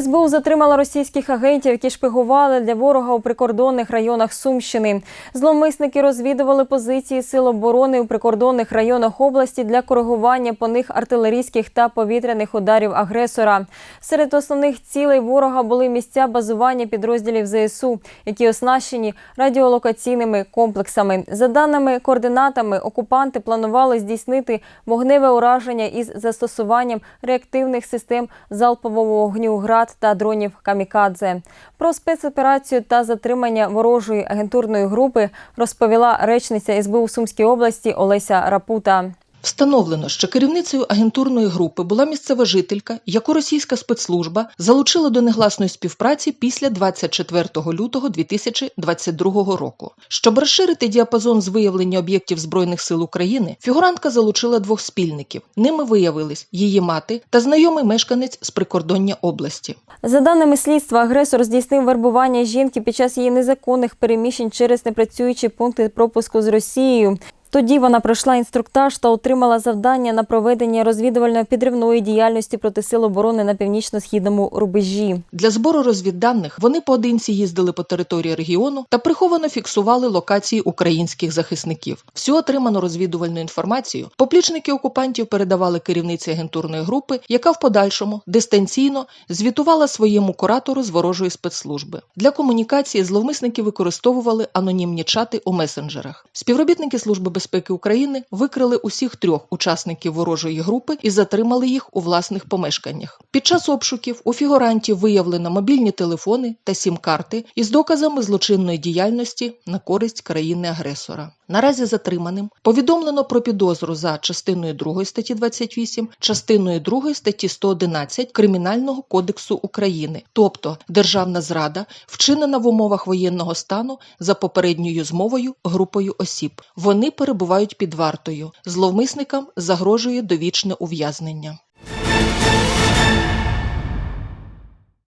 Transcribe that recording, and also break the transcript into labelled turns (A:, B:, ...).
A: СБУ затримала російських агентів, які шпигували для ворога у прикордонних районах Сумщини. Зловмисники розвідували позиції сил оборони у прикордонних районах області для коригування по них артилерійських та повітряних ударів агресора. Серед основних цілей ворога були місця базування підрозділів ЗСУ, які оснащені радіолокаційними комплексами. За даними координатами, окупанти планували здійснити вогневе ураження із застосуванням реактивних систем залпового вогню ГРАД та дронів Камікадзе. Про спецоперацію та затримання ворожої агентурної групи розповіла речниця СБУ Сумській області Олеся Рапута.
B: Встановлено, що керівницею агентурної групи була місцева жителька, яку російська спецслужба залучила до негласної співпраці після 24 лютого 2022 року. Щоб розширити діапазон з виявлення об'єктів збройних сил України, фігурантка залучила двох спільників. Ними виявились її мати та знайомий мешканець з прикордоння області.
A: За даними слідства, агресор здійснив вербування жінки під час її незаконних переміщень через непрацюючі пункти пропуску з Росією. Тоді вона пройшла інструктаж та отримала завдання на проведення розвідувально-підривної діяльності проти сил оборони на північно-східному рубежі.
B: Для збору розвідданих вони поодинці їздили по території регіону та приховано фіксували локації українських захисників. Всю отриману розвідувальну інформацію поплічники окупантів передавали керівниці агентурної групи, яка в подальшому дистанційно звітувала своєму куратору з ворожої спецслужби. Для комунікації зловмисники використовували анонімні чати у месенджерах. Співробітники служби безпеки України викрили усіх трьох учасників ворожої групи і затримали їх у власних помешканнях. Під час обшуків у фігурантів виявлено мобільні телефони та сім-карти із доказами злочинної діяльності на користь країни-агресора. Наразі затриманим повідомлено про підозру за частиною 2 статті 28, частиною 2 статті 111 Кримінального кодексу України, тобто державна зрада, вчинена в умовах воєнного стану за попередньою змовою групою осіб. Вони перебувають під вартою. Зловмисникам загрожує довічне ув'язнення.